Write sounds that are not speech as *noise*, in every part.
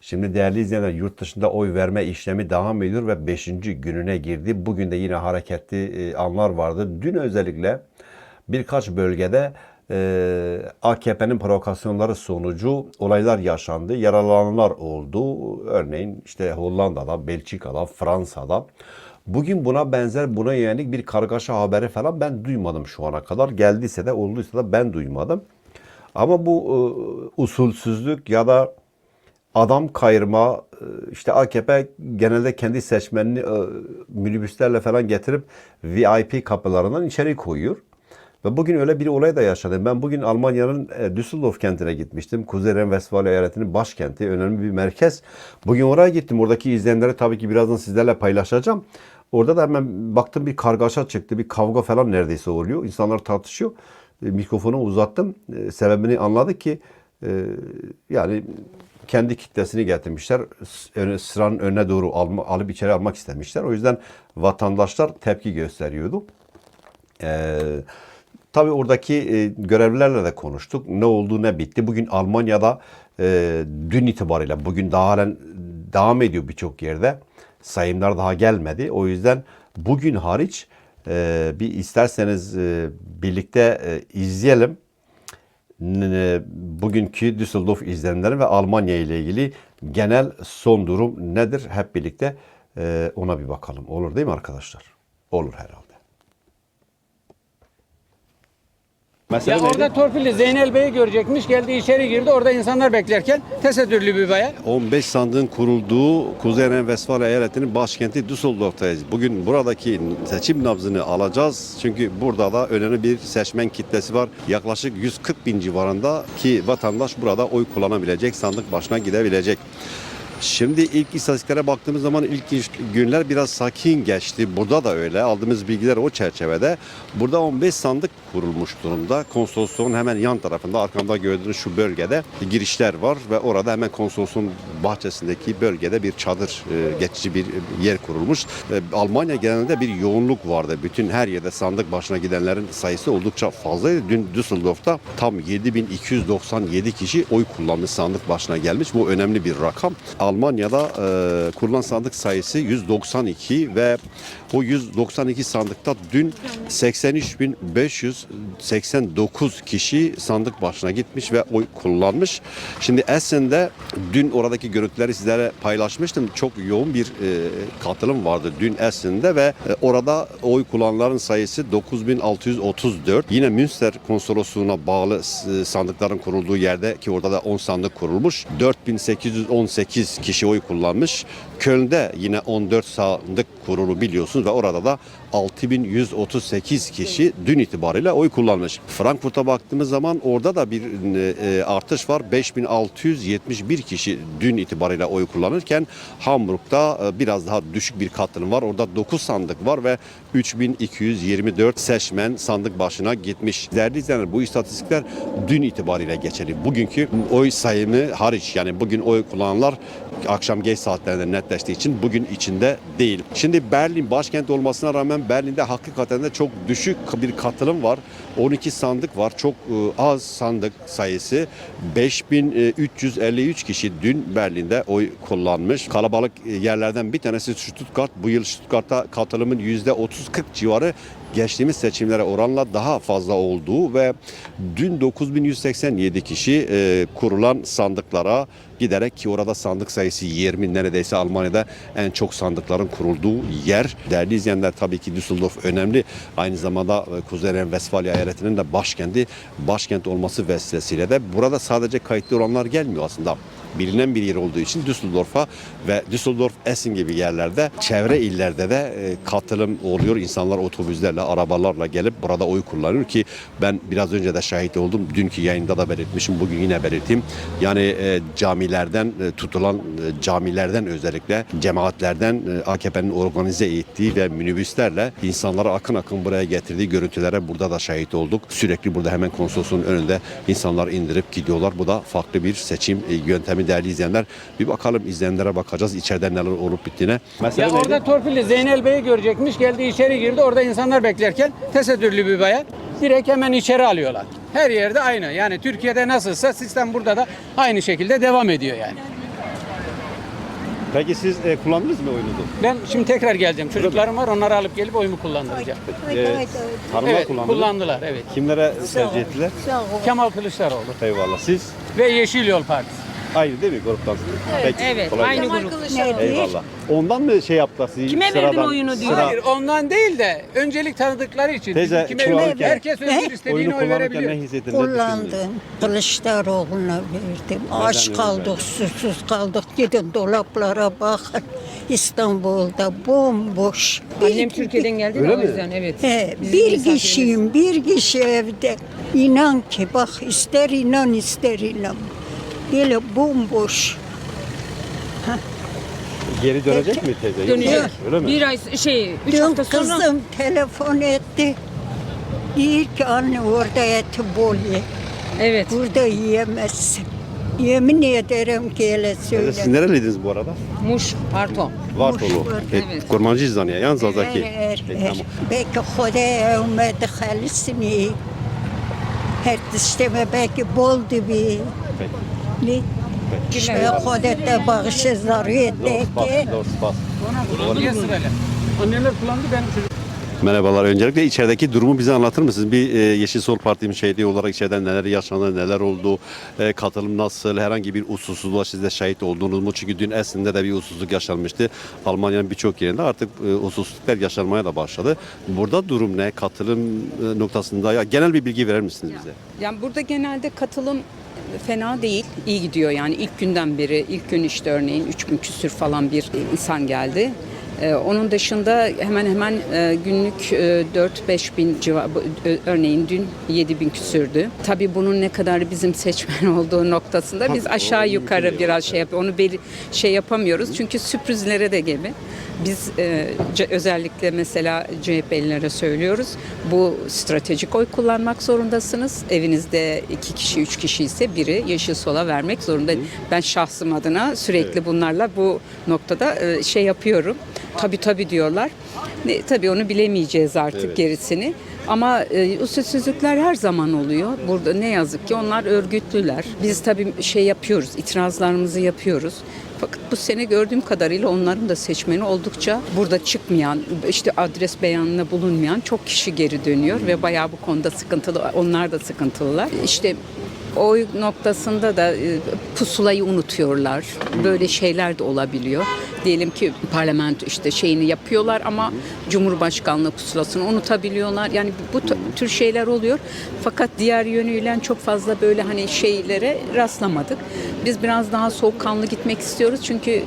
Şimdi değerli izleyenler yurt dışında oy verme işlemi devam ediyor ve 5. gününe girdi. Bugün de yine hareketli e, anlar vardı. Dün özellikle birkaç bölgede e, AKP'nin provokasyonları sonucu olaylar yaşandı. Yaralananlar oldu. Örneğin işte Hollanda'da, Belçika'da, Fransa'da. Bugün buna benzer buna yönelik bir kargaşa haberi falan ben duymadım şu ana kadar. Geldiyse de olduysa da ben duymadım. Ama bu e, usulsüzlük ya da adam kayırma e, işte AKP genelde kendi seçmenini e, minibüslerle falan getirip VIP kapılarından içeri koyuyor. Ve bugün öyle bir olay da yaşadım. Ben bugün Almanya'nın e, Düsseldorf kentine gitmiştim. Kuzey Ren-Westfalia eyaletinin başkenti, önemli bir merkez. Bugün oraya gittim. Oradaki izleyenleri tabii ki birazdan sizlerle paylaşacağım. Orada da hemen baktım bir kargaşa çıktı. Bir kavga falan neredeyse oluyor. İnsanlar tartışıyor. Mikrofonu uzattım. Sebebini anladık ki yani kendi kitlesini getirmişler. Sıranın önüne doğru alma, alıp içeri almak istemişler. O yüzden vatandaşlar tepki gösteriyordu. Ee, tabii oradaki e, görevlilerle de konuştuk. Ne oldu ne bitti. Bugün Almanya'da e, dün itibariyle bugün daha halen devam ediyor birçok yerde. Sayımlar daha gelmedi. O yüzden bugün hariç e, bir isterseniz e, birlikte e, izleyelim. N- Bugünkü Düsseldorf izlenimleri ve Almanya ile ilgili genel son durum nedir? Hep birlikte e, ona bir bakalım. Olur değil mi arkadaşlar? Olur herhalde. Mesele Ya neydi? orada torpilli Zeynel Bey'i görecekmiş. Geldi içeri girdi. Orada insanlar beklerken tesettürlü bir bayan. 15 sandığın kurulduğu Kuzey Ren-Westfalia eyaletinin başkenti Düsseldorf'tayız. Bugün buradaki seçim nabzını alacağız. Çünkü burada da önemli bir seçmen kitlesi var. Yaklaşık 140 bin civarında ki vatandaş burada oy kullanabilecek, sandık başına gidebilecek. Şimdi ilk istatistiklere baktığımız zaman ilk günler biraz sakin geçti. Burada da öyle. Aldığımız bilgiler o çerçevede. Burada 15 sandık kurulmuş durumda. Konsolosluğun hemen yan tarafında arkamda gördüğünüz şu bölgede girişler var ve orada hemen konsolosluğun bahçesindeki bölgede bir çadır e, geçici bir yer kurulmuş. E, Almanya genelinde bir yoğunluk vardı. Bütün her yerde sandık başına gidenlerin sayısı oldukça fazlaydı. Dün Düsseldorf'ta tam 7297 kişi oy kullanmış sandık başına gelmiş. Bu önemli bir rakam. Almanya'da e, kurulan sandık sayısı 192 ve o 192 sandıkta dün 83.589 kişi sandık başına gitmiş ve oy kullanmış. Şimdi Essen'de dün oradaki görüntüleri sizlere paylaşmıştım. Çok yoğun bir e, katılım vardı dün Essen'de ve e, orada oy kullananların sayısı 9634. Yine Münster konsolosluğuna bağlı e, sandıkların kurulduğu yerde ki orada da 10 sandık kurulmuş. 4818 kişi oy kullanmış. Köln'de yine 14 sandık kurulu biliyorsunuz ve orada da 6138 kişi dün itibariyle oy kullanmış. Frankfurt'a baktığımız zaman orada da bir e, artış var. 5671 kişi dün itibariyle oy kullanırken Hamburg'da e, biraz daha düşük bir katılım var. Orada 9 sandık var ve 3224 seçmen sandık başına gitmiş. Değerli izleyenler bu istatistikler dün itibariyle geçerli. Bugünkü oy sayımı hariç yani bugün oy kullananlar akşam geç saatlerinde netleştiği için bugün içinde değil. Şimdi Berlin başkent olmasına rağmen Berlin'de hakikaten de çok düşük bir katılım var. 12 sandık var. Çok e, az sandık sayısı. 5353 kişi dün Berlin'de oy kullanmış. Kalabalık e, yerlerden bir tanesi Stuttgart. Bu yıl Stuttgart'ta katılımın %30-40 civarı geçtiğimiz seçimlere oranla daha fazla olduğu ve dün 9187 kişi e, kurulan sandıklara giderek ki orada sandık sayısı 20 neredeyse Almanya'da en çok sandıkların kurulduğu yer. Değerli izleyenler tabii ki Düsseldorf önemli. Aynı zamanda e, Kuzey Ren-Westfalia eyaletinin de başkenti, başkent olması vesilesiyle de burada sadece kayıtlı olanlar gelmiyor aslında bilinen bir yer olduğu için Düsseldorf'a ve Düsseldorf Essen gibi yerlerde çevre illerde de e, katılım oluyor. İnsanlar otobüslerle, arabalarla gelip burada oy kullanıyor ki ben biraz önce de şahit oldum. Dünkü yayında da belirtmişim. Bugün yine belirteyim. Yani e, camilerden e, tutulan camilerden özellikle cemaatlerden AKP'nin organize ettiği ve minibüslerle insanları akın akın buraya getirdiği görüntülere burada da şahit olduk. Sürekli burada hemen konsolosluğun önünde insanlar indirip gidiyorlar. Bu da farklı bir seçim e, yöntemi değerli izleyenler. Bir bakalım izleyenlere bakacağız içeride neler olup bittiğine. Mesele Ya neydi? orada torpilli Zeynel Bey'i görecekmiş. Geldi içeri girdi. Orada insanlar beklerken tesettürlü bir bayan. Direkt hemen içeri alıyorlar. Her yerde aynı. Yani Türkiye'de nasılsa sistem burada da aynı şekilde devam ediyor yani. Peki siz e, kullandınız mı oyunuzu? Ben şimdi tekrar geleceğim. Çocuklarım var onları alıp gelip oyumu kullandıracağım. E, hanımlar Evet kullandı kullandılar evet. Kimlere tercih ettiler? Kemal Kılıçdaroğlu Eyvallah. Siz ve Yeşil Yol Partisi. Aynı değil mi gruptan? Peki, Evet, kolay aynı grup. Eyvallah. Ondan mı şey yaptılar sizi? Kime verdin oyunu diyor. Hayır ondan değil de öncelik tanıdıkları için. Teyze, kime kullanırken-? Herkes özgür Oyunu istediğini oy kullanırken ne verebiliyor. hissettin? ne düşündün? Kullandım. Kılıçdaroğlu'na verdim. Aç öyle? kaldık, susuz kaldık. Gidin dolaplara bakın. İstanbul'da bomboş. Annem Türkiye'den geldi Öyle de o mi? yüzden evet. He, Bizim bir misafirimiz. kişiyim, bir kişi evde. İnan ki bak ister inan ister inan. Böyle bomboş. Geri dönecek mi teyze? Dönecek. Öyle mi? Bir ay şey, üç Dün hafta sonra. kızım telefon etti. Değil ki anne orada eti bol ye. Evet. Burada yiyemezsin. Yemin ederim ki hele söyle. Teyze siz nereliydiniz bu arada? Muş, pardon. Vartolu. Vartolu. E, evet. Kurmancı İzdanya. Yan Zazaki. Er, er, er. Belki Hoda'ya umadı halisini. Her dişleme belki bol gibi. Peki toplu Şehadete bağışı zariyette Anneler kullandı benim. Merhabalar. Öncelikle içerideki durumu bize anlatır mısınız? Bir e, Yeşil Sol Parti müşahidi olarak içeriden neler yaşandı, neler oldu, e, katılım nasıl, herhangi bir usulsüzlüğe siz de şahit oldunuz mu? Çünkü dün Esin'de de bir usulsüzlük yaşanmıştı. Almanya'nın birçok yerinde artık e, usulsüzlükler yaşanmaya da başladı. Burada durum ne? Katılım e, noktasında ya genel bir bilgi verir misiniz bize? Yani burada genelde katılım fena değil, iyi gidiyor yani ilk günden beri, ilk gün işte örneğin 3000 küsür falan bir insan geldi. Ee, onun dışında hemen hemen e, günlük e, 4-5 bin civarı, örneğin dün 7 bin küsürdü. Tabii bunun ne kadar bizim seçmen *laughs* olduğu noktasında biz Tabii, aşağı yukarı biraz şey yap, onu beli, şey yapamıyoruz çünkü sürprizlere de gebe. Biz e, özellikle mesela CHP'lilere söylüyoruz. Bu stratejik oy kullanmak zorundasınız. Evinizde iki kişi, üç kişi ise biri yeşil sola vermek zorunda. Ben şahsım adına sürekli bunlarla bu noktada e, şey yapıyorum. Tabii tabii diyorlar. Ne, tabii onu bilemeyeceğiz artık Evet. gerisini. Ama e, usulsüzlükler her zaman oluyor. Burada ne yazık ki onlar örgütlüler. Biz tabii şey yapıyoruz, itirazlarımızı yapıyoruz. Fakat bu sene gördüğüm kadarıyla onların da seçmeni oldukça burada çıkmayan, işte adres beyanına bulunmayan çok kişi geri dönüyor ve bayağı bu konuda sıkıntılı, onlar da sıkıntılılar. İşte oy noktasında da e, pusulayı unutuyorlar. Böyle şeyler de olabiliyor. Diyelim ki parlamento işte şeyini yapıyorlar ama Cumhurbaşkanlığı pusulasını unutabiliyorlar. Yani bu tür şeyler oluyor. Fakat diğer yönüyle çok fazla böyle hani şeylere rastlamadık. Biz biraz daha soğukkanlı gitmek istiyoruz çünkü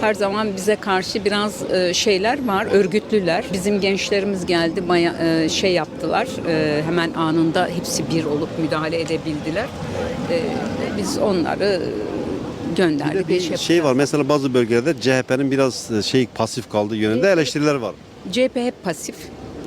her zaman bize karşı biraz e, şeyler var, örgütlüler. Bizim gençlerimiz geldi, baya, e, şey yaptılar. E, hemen anında hepsi bir olup müdahale edebildiler. Biz onları Bir gönderdik. de bir şey şey var. Mesela bazı bölgelerde CHP'nin biraz şey pasif kaldığı yönünde eleştiriler var. CHP hep pasif.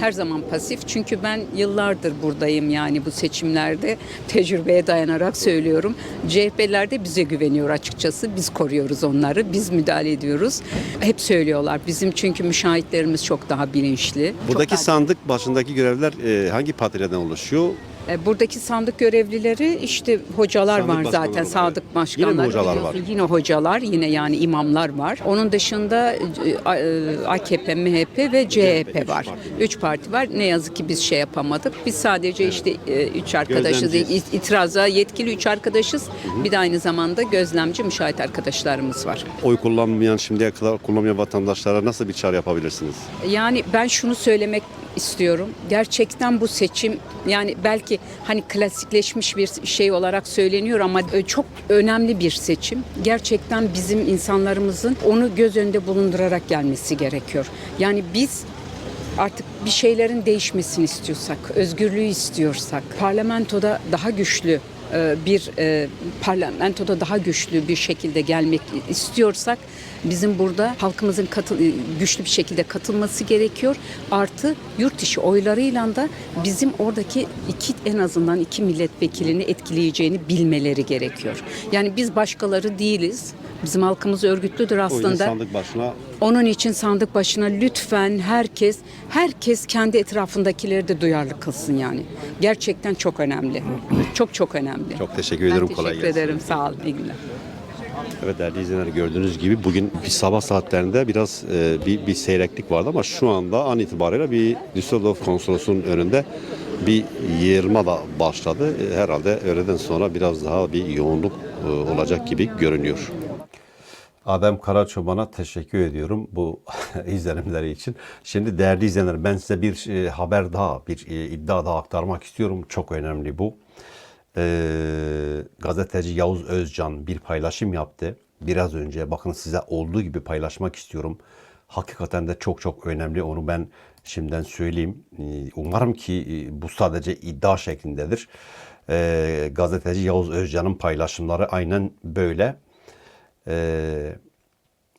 Her zaman pasif. Çünkü ben yıllardır buradayım yani bu seçimlerde tecrübeye dayanarak söylüyorum. CHP'ler de bize güveniyor açıkçası. Biz koruyoruz onları. Biz müdahale ediyoruz. Hep söylüyorlar. Bizim çünkü müşahitlerimiz çok daha bilinçli. Buradaki çok daha- sandık başındaki görevler e, hangi partilerden oluşuyor? E, Buradaki sandık görevlileri işte hocalar Sandık var zaten var. sadık başkanlar. Yine hocalar var? Yine hocalar yine yani imamlar var. Onun dışında e, e, AKP, MHP ve CHP var. Üç parti var. Ne yazık ki biz şey yapamadık. Biz sadece işte e, üç arkadaşız. İtiraza yetkili üç arkadaşız. Bir de aynı zamanda gözlemci müşahit arkadaşlarımız var. Oy kullanmayan, şimdiye kadar kullanmayan vatandaşlara nasıl bir çağrı yapabilirsiniz? Yani ben şunu söylemek istiyorum. Gerçekten bu seçim yani belki hani klasikleşmiş bir şey olarak söyleniyor ama e, çok önemli bir seçim. Gerçekten bizim insanlarımızın onu göz önünde bulundurarak gelmesi gerekiyor. Yani biz artık bir şeylerin değişmesini istiyorsak, özgürlüğü istiyorsak, parlamentoda daha güçlü bir e, parlamentoda daha güçlü bir şekilde gelmek istiyorsak bizim burada halkımızın katıl, e, güçlü bir şekilde katılması gerekiyor. Artı yurt dışı oylarıyla da bizim oradaki iki en azından iki milletvekilini etkileyeceğini bilmeleri gerekiyor. Yani biz başkaları değiliz. Bizim halkımız örgütlüdür O yüzden aslında. sandık başına Onun için sandık başına lütfen herkes herkes kendi etrafındakileri de duyarlı kılsın yani. Gerçekten çok önemli. Çok çok önemli. çok teşekkür Ben ederim. teşekkür Kolay gelsin. ederim. Sağ olun. İyi günler. Evet değerli izleyenler gördüğünüz gibi bugün bir sabah saatlerinde biraz e, bir, bir seyreklik vardı ama şu anda an itibariyle bir Düsseldorf konsolosunun önünde bir yığılma da başladı. E, herhalde öğleden sonra biraz daha bir yoğunluk e, olacak gibi görünüyor. Adem Karaçoban'a teşekkür ediyorum bu *laughs* izlenimleri için. Şimdi değerli izleyenler ben size bir e, haber daha, bir e, iddia daha aktarmak istiyorum. Çok önemli bu. Ee, gazeteci Yavuz Özcan bir paylaşım yaptı. Biraz önce bakın size olduğu gibi paylaşmak istiyorum. Hakikaten de çok çok önemli. Onu ben şimdiden söyleyeyim. Ee, Umarım ki e, bu sadece iddia şeklindedir. Ee, gazeteci Yavuz Özcan'ın paylaşımları aynen böyle. Ee,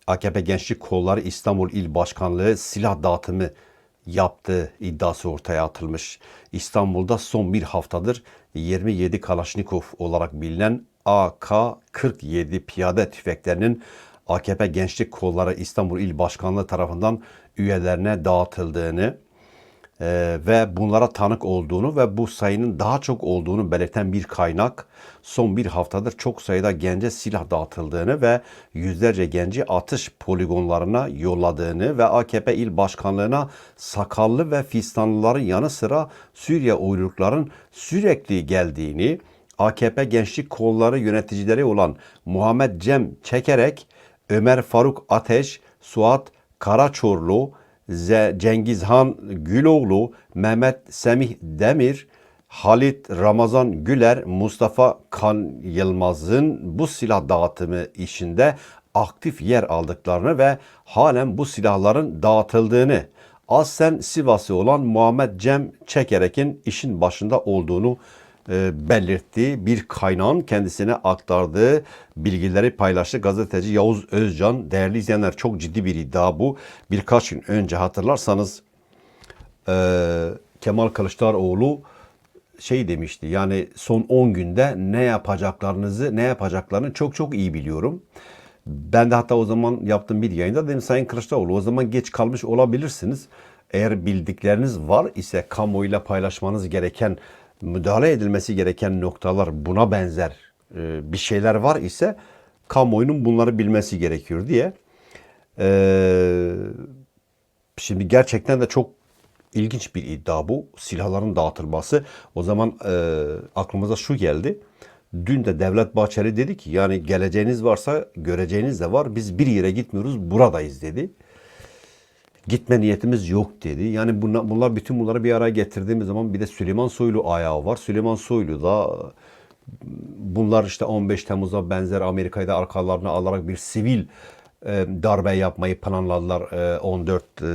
AKP Gençlik Kolları İstanbul İl Başkanlığı silah dağıtımı yaptığı iddiası ortaya atılmış. İstanbul'da son bir haftadır 27 Kalaşnikov olarak bilinen AK-47 piyade tüfeklerinin AKP Gençlik Kolları İstanbul İl Başkanlığı tarafından üyelerine dağıtıldığını ee, ve bunlara tanık olduğunu ve bu sayının daha çok olduğunu belirten bir kaynak son bir haftadır çok sayıda gence silah dağıtıldığını ve yüzlerce genci atış poligonlarına yolladığını ve AKP il başkanlığına sakallı ve fistanlıların yanı sıra Suriye uyrukların sürekli geldiğini AKP gençlik kolları yöneticileri olan Muhammed Cem Çekerek, Ömer Faruk Ateş, Suat Karaçorlu, Cengizhan Güloğlu, Mehmet Semih Demir, Halit Ramazan Güler, Mustafa Kan Yılmaz'ın bu silah dağıtımı işinde aktif yer aldıklarını ve halen bu silahların dağıtıldığını, aslen Sivaslı olan Muhammed Cem Çekerek'in işin başında olduğunu belirttiği bir kaynağın kendisine aktardığı bilgileri paylaştı. Gazeteci Yavuz Özcan, değerli izleyenler çok ciddi bir iddia bu. Birkaç gün önce hatırlarsanız e, Kemal Kılıçdaroğlu şey demişti yani son 10 günde ne yapacaklarınızı ne yapacaklarını çok çok iyi biliyorum. Ben de hatta o zaman yaptığım bir yayında dedim Sayın Kılıçdaroğlu o zaman geç kalmış olabilirsiniz. Eğer bildikleriniz var ise kamuoyuyla paylaşmanız gereken, müdahale edilmesi gereken noktalar buna benzer e, bir şeyler var ise kamuoyunun bunları bilmesi gerekiyor diye. Eee Şimdi gerçekten de çok ilginç bir iddia bu. Silahların dağıtılması. O zaman e, aklımıza şu geldi. Dün de Devlet Bahçeli dedi ki yani geleceğiniz varsa göreceğiniz de var. Biz bir yere gitmiyoruz buradayız dedi. Gitme niyetimiz yok dedi. Yani bunlar, bunlar bütün bunları bir araya getirdiğimiz zaman bir de Süleyman Soylu ayağı var. Süleyman Soylu da bunlar işte 15 Temmuz'a benzer Amerika'yı da arkalarına alarak bir sivil e, darbe yapmayı planladılar e, 14 e,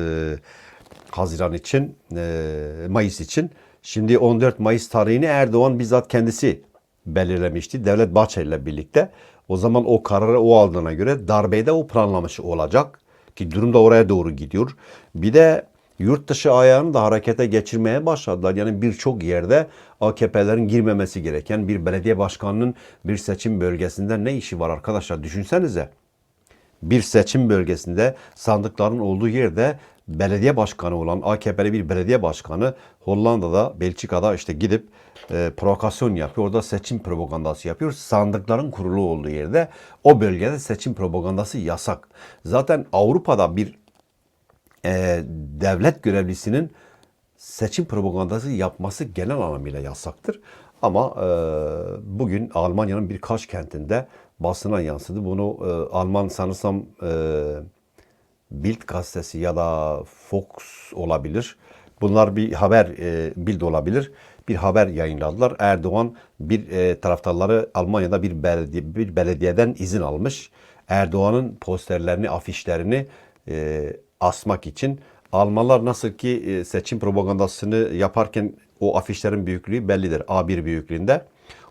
Haziran için, e, Mayıs için. Şimdi 14 Mayıs tarihini Erdoğan bizzat kendisi belirlemişti. Devlet Bahçeli ile birlikte. O zaman o kararı o aldığına göre darbeyi de o planlamış olacak. Ki durum da oraya doğru gidiyor. Bir de yurt dışı ayağını da harekete geçirmeye başladılar. Yani birçok yerde AKP'lerin girmemesi gereken bir belediye başkanının bir seçim bölgesinde ne işi var arkadaşlar düşünsenize. Bir seçim bölgesinde sandıkların olduğu yerde belediye başkanı olan AKP'li bir belediye başkanı Hollanda'da, Belçika'da işte gidip e, provokasyon yapıyor. Orada seçim propagandası yapıyor. Sandıkların kurulu olduğu yerde o bölgede seçim propagandası yasak. Zaten Avrupa'da bir e, devlet görevlisinin seçim propagandası yapması genel anlamıyla yasaktır. Ama e, bugün Almanya'nın birkaç kentinde basına yansıdı. Bunu e, Alman sanırsam e, Bild gazetesi ya da Fox olabilir. Bunlar bir haber e, Bild olabilir. Bir haber yayınladılar. Erdoğan bir e, taraftarları Almanya'da bir belediye, bir belediyeden izin almış. Erdoğan'ın posterlerini, afişlerini e, asmak için. Almanlar nasıl ki e, seçim propagandasını yaparken o afişlerin büyüklüğü bellidir. A1 büyüklüğünde.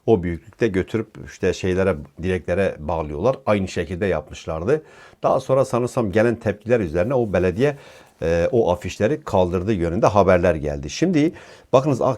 O büyüklükte götürüp işte şeylere, direklere bağlıyorlar. Aynı şekilde yapmışlardı. Daha sonra sanırsam gelen tepkiler üzerine o belediye e, o afişleri kaldırdığı yönünde haberler geldi. Şimdi bakınız